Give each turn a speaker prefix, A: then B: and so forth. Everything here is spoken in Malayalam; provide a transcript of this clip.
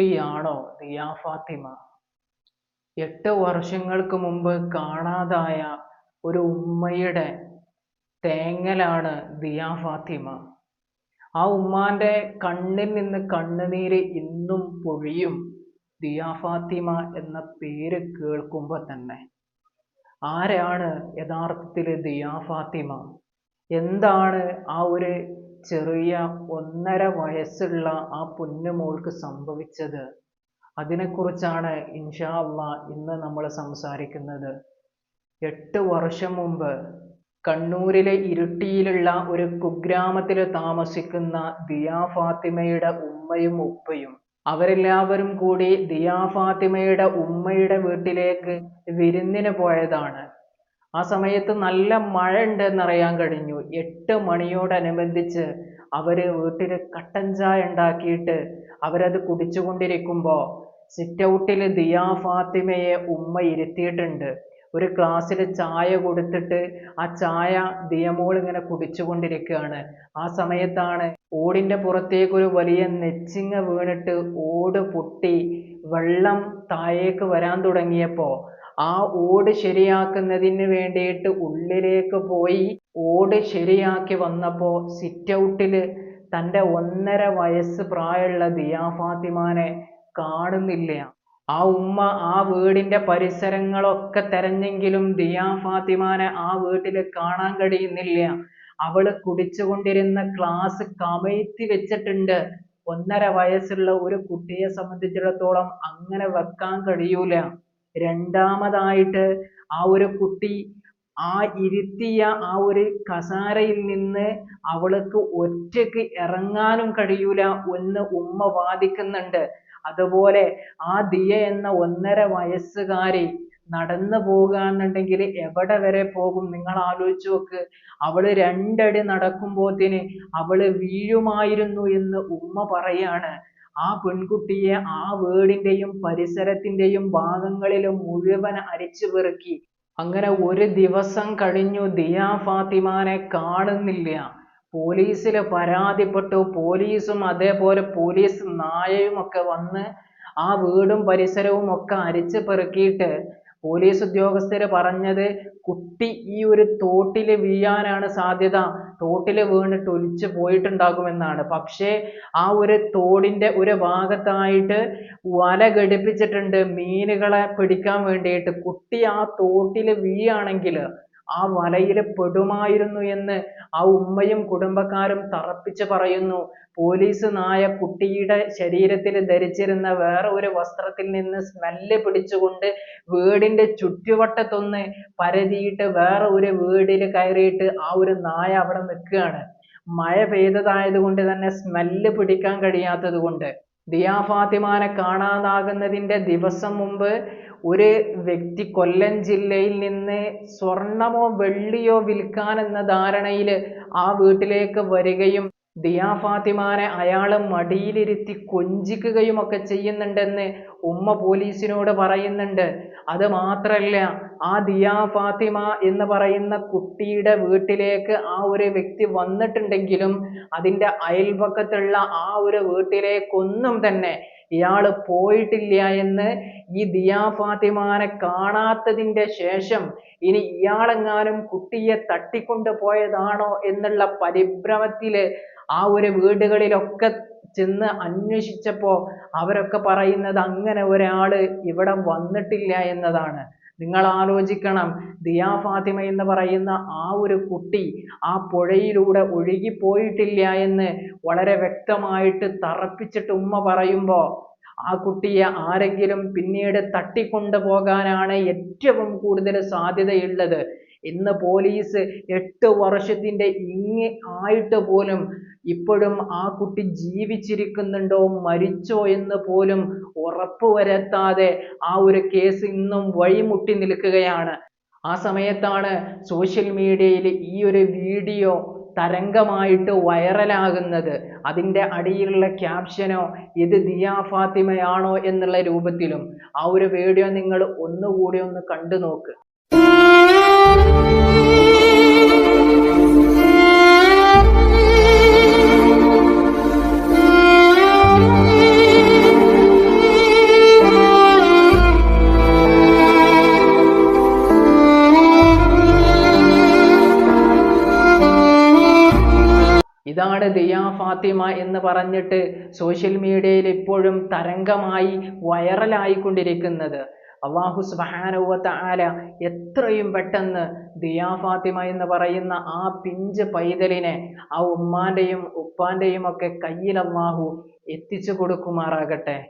A: കുട്ടിയാണോ റിയാ ഫാത്തിമ? എട്ട് വർഷങ്ങൾക്ക് മുമ്പ് കാണാതായ ഒരു ഉമ്മയുടെ തേങ്ങലാണ് ദിയാ ഫാത്തിമ. ആ ഉമ്മാന്റെ കണ്ണിൽ നിന്ന് കണ്ണുനീര് ഇന്നും പൊഴിയും ദിയാ ഫാത്തിമ എന്ന പേര് കേൾക്കുമ്പോൾ തന്നെ. ആരാണ് യഥാർത്ഥത്തിൽ ദിയാ ഫാത്തിമ? എന്താണ് ആ ഒരു ചെറിയ ഒന്നര വയസ്സുള്ള ആ പൊന്നുമോൾക്ക് സംഭവിച്ചത്? അതിനെക്കുറിച്ചാണ് ഇൻഷാ അള്ളാ ഇന്ന് നമ്മൾ സംസാരിക്കുന്നത്. എട്ട് വർഷം മുമ്പ് കണ്ണൂരിലെ ഇരുട്ടിയിലുള്ള ഒരു കുഗ്രാമത്തിൽ താമസിക്കുന്ന ദിയാ ഫാത്തിമയുടെ ഉമ്മയും ഉപ്പയും അവരെല്ലാവരും കൂടി ദിയാ ഫാത്തിമയുടെ ഉമ്മയുടെ വീട്ടിലേക്ക് വിരുന്നിന് പോയതാണ്. ആ സമയത്ത് നല്ല മഴ ഉണ്ട് എന്നറിയാൻ കഴിഞ്ഞു. എട്ട് മണിയോടനുബന്ധിച്ച് അവർ വീട്ടിൽ കട്ടൻ ചായ ഉണ്ടാക്കിയിട്ട് അവരത് കുടിച്ചുകൊണ്ടിരിക്കുമ്പോൾ സിറ്റ് ഔട്ടിൽ ദിയാ ഫാത്തിമയെ ഉമ്മ ഇരുത്തിയിട്ടുണ്ട്. ഒരു ഗ്ലാസ്സിൽ ചായ കൊടുത്തിട്ട് ആ ചായ ദിയമോൾ ഇങ്ങനെ കുടിച്ചുകൊണ്ടിരിക്കുകയാണ്. ആ സമയത്താണ് ഓടിന്റെ പുറത്തേക്ക് ഒരു വലിയ നെച്ചിങ്ങ വീണിട്ട് ഓട് പൊട്ടി വെള്ളം താഴേക്ക് വരാൻ തുടങ്ങിയപ്പോൾ ആ ഓട് ശരിയാക്കുന്നതിന് വേണ്ടിയിട്ട് ഉള്ളിലേക്ക് പോയി ഓട് ശരിയാക്കി വന്നപ്പോൾ സിറ്റ് ഔട്ടിൽ തന്റെ ഒന്നര വയസ്സ് പ്രായമുള്ള ദിയാ ഫാത്തിമാനെ കാണുന്നില്ല. ആ ഉമ്മ ആ വീടിന്റെ പരിസരങ്ങളൊക്കെ തെരഞ്ഞെങ്കിലും ദിയാ ഫാത്തിമാനെ ആ വീട്ടിൽ കാണാൻ കഴിയുന്നില്ല. അവൾ കുടിച്ചുകൊണ്ടിരുന്ന ക്ലാസ് കമഴ്ത്തി വെച്ചിട്ടുണ്ട്. ഒന്നര വയസ്സുള്ള ഒരു കുട്ടിയെ സംബന്ധിച്ചിടത്തോളം അങ്ങനെ വെക്കാൻ കഴിയൂല. രണ്ടാമതായിട്ട് ആ ഒരു കുട്ടി ആ ഇരുത്തിയ ആ ഒരു കസാരയിൽ നിന്ന് അവൾക്ക് ഒറ്റയ്ക്ക് ഇറങ്ങാനും കഴിയൂല എന്ന് ഉമ്മ വാദിക്കുന്നുണ്ട്. അതുപോലെ ആ ദിയ എന്ന ഒന്നര വയസ്സുകാരി നടന്നു പോകുകയാണെന്നുണ്ടെങ്കിൽ എവിടെ വരെ പോകും? നിങ്ങൾ ആലോചിച്ച് നോക്ക്. അവൾ രണ്ടടി നടക്കുമ്പോത്തിന് അവൾ വീഴുമായിരുന്നു എന്ന് ഉമ്മ പറയാണ്. ആ പെൺകുട്ടിയെ ആ വീടിന്റെയും പരിസരത്തിന്റെയും ഭാഗങ്ങളിലും മുഴുവൻ അരിച്ചു പെറുക്കി. അങ്ങനെ ഒരു ദിവസം കഴിഞ്ഞു ദിയ ഫാത്തിമാനെ കാണുന്നില്ല. പോലീസിൽ പരാതിപ്പെട്ടു. പോലീസും അതേപോലെ പോലീസ് നായയും ഒക്കെ വന്ന് ആ വീടും പരിസരവും ഒക്കെ അരിച്ചു പെറുക്കിയിട്ട് പോലീസ് ഉദ്യോഗസ്ഥര് പറഞ്ഞത് കുട്ടി ഈ ഒരു തോട്ടിൽ വീഴാനാണ് സാധ്യത. തോട്ടിൽ വീണിട്ട് ഒലിച്ചു പോയിട്ടുണ്ടാകുമെന്നാണ്. പക്ഷേ ആ ഒരു തോടിന്റെ ഒരു ഭാഗത്തായിട്ട് വല ഘടിപ്പിച്ചിട്ടുണ്ട്. മീനുകളെ പിടിക്കാൻ വേണ്ടിയിട്ട് കുട്ടി ആ തോട്ടിൽ വീഴാണെങ്കിൽ ആ വലയിൽ പെടുമായിരുന്നു എന്ന് ആ ഉമ്മയും കുടുംബക്കാരും തറപ്പിച്ച് പറയുന്നു. പോലീസ് നായ കുട്ടിയുടെ ശരീരത്തിൽ ധരിച്ചിരുന്ന വേറെ ഒരു വസ്ത്രത്തിൽ നിന്ന് സ്മെല്ല് പിടിച്ചുകൊണ്ട് വീടിന്റെ ചുറ്റുവട്ടത്തൊന്ന് പരതിയിട്ട് വേറെ ഒരു വീടിൽ കയറിയിട്ട് ആ ഒരു നായ അവിടെ നിൽക്കുകയാണ്. മഴ പെയ്തതായത് കൊണ്ട് തന്നെ സ്മെല്ല് പിടിക്കാൻ കഴിയാത്തത് കൊണ്ട് ദിയാ ഫാത്തിമാനെ കാണാതാകുന്നതിന്റെ ദിവസം മുമ്പ് ഒരു വ്യക്തി കൊല്ലം ജില്ലയിൽ നിന്ന് സ്വർണമോ വെള്ളിയോ വിൽക്കാൻ എന്ന ധാരണയിൽ ആ വീട്ടിലേക്ക് വരികയും ദിയാ ഫാത്തിമാനെ അയാൾ മടിയിലിരുത്തി കൊഞ്ചിക്കുകയും ഒക്കെ ചെയ്യുന്നുണ്ടെന്ന് ഉമ്മ പോലീസിനോട് പറയുന്നുണ്ട്. അത് മാത്രല്ല ആ ദിയാ ഫാത്തിമ എന്ന് പറയുന്ന കുട്ടിയുടെ വീട്ടിലേക്ക് ആ ഒരു വ്യക്തി വന്നിട്ടുണ്ടെങ്കിലും അതിന്റെ അയൽപക്കത്തുള്ള ആ ഒരു വീട്ടിലേക്കൊന്നും തന്നെ ഇയാൾ പോയിട്ടില്ല എന്ന് ഈ ദിയാ ഫാത്തിമാനെ കാണാത്തതിന്റെ ശേഷം ഇനി ഇയാളെങ്ങാനും കുട്ടിയെ തട്ടിക്കൊണ്ടു പോയതാണോ എന്നുള്ള പരിഭ്രമത്തിൽ ആ ഒരു വീടുകളിലൊക്കെ ചെന്ന് അന്വേഷിച്ചപ്പോൾ അവരൊക്കെ പറയുന്നത് അങ്ങനെ ഒരാൾ ഇവിടെ വന്നിട്ടില്ല എന്നതാണ്. നിങ്ങൾ ആലോചിക്കണം ദിയാ ഫാത്തിമ എന്ന് പറയുന്ന ആ ഒരു കുട്ടി ആ പുഴയിലൂടെ ഒഴുകിപ്പോയിട്ടില്ല എന്ന് വളരെ വ്യക്തമായിട്ട് തറപ്പിച്ചിട്ട് ഉമ്മ പറയുമ്പോൾ ആ കുട്ടിയെ ആരെങ്കിലും പിന്നീട് തട്ടിക്കൊണ്ടു പോകാനാണ് ഏറ്റവും കൂടുതൽ സാധ്യതയുള്ളത്. ഇന്ന് പോലീസ് എട്ട് വർഷത്തിന്റെ ഇങ്ങി ആയിട്ട് പോലും ഇപ്പോഴും ആ കുട്ടി ജീവിച്ചിരിക്കുന്നുണ്ടോ മരിച്ചോ എന്ന് പോലും ഉറപ്പ് വരുത്താതെ ആ ഒരു കേസ് ഇന്നും വഴിമുട്ടി നിൽക്കുകയാണ്. ആ സമയത്താണ് സോഷ്യൽ മീഡിയയിൽ ഈ ഒരു വീഡിയോ തരംഗമായിട്ട് വൈറലാകുന്നത്. അതിന്റെ അടിയിലുള്ള ക്യാപ്ഷനോ ഇത് ദിയ ഫാത്തിമയാണോ എന്നുള്ള രൂപത്തിലും ആ ഒരു വീഡിയോ നിങ്ങൾ ഒന്നുകൂടി ഒന്ന് കണ്ടു നോക്ക് ഇതാണ് ദിയാ ഫാത്തിമ എന്ന് പറഞ്ഞിട്ട് സോഷ്യൽ മീഡിയയിൽ ഇപ്പോഴും തരംഗമായി വൈറലായിക്കൊണ്ടിരിക്കുന്നത്. അള്ളാഹു സുബാനുവത്ത ആല എത്രയും പെട്ടെന്ന് ദിയാ ഫാത്തിമ എന്ന് പറയുന്ന ആ പിഞ്ച് പൈതലിനെ ആ ഉമ്മാന്റെയും ഉപ്പാന്റെയും ഒക്കെ കയ്യിൽ അള്ളാഹു എത്തിച്ചു കൊടുക്കുമാറാകട്ടെ.